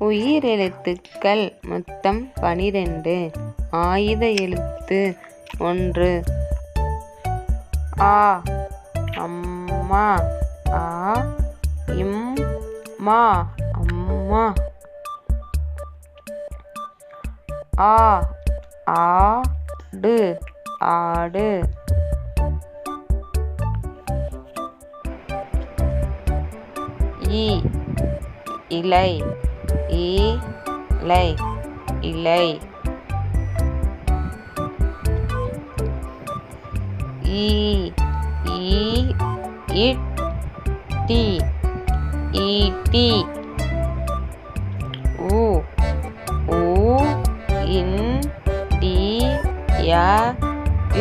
உயிரெழுத்துக்கள் மொத்தம் பனிரெண்டு. ஆயுத எழுத்து ஒன்று. ஆ அம்மா. ஆ இம் மா அம்மா. ஆ ஆடு. ஆடு. இ இலை. இலை இலை ஈ இட்டி ஈட்டி உ ஊ இன் டி ய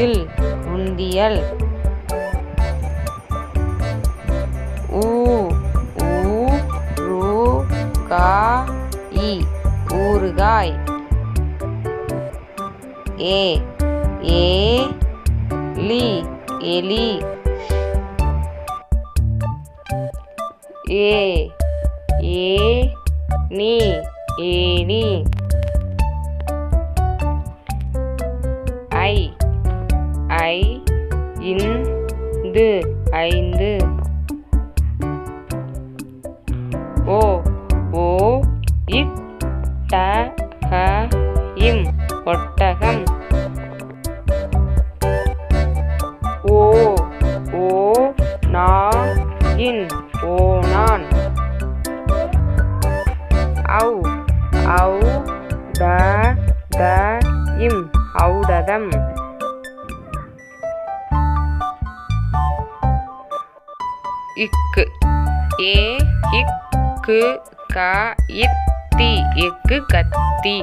இல் உந்தியல். ஊ ஊறுகாய் ஏ ஏ லி எலி ஏ ஏ நீ ஏனி ஐ ஐ இந்து ஐந்து. பின் ஓனான் ஔ ஔ ட த இம் ஔடதம். இக்கு. ஏ இக்கு க இத்தி இக்கு கத்தி.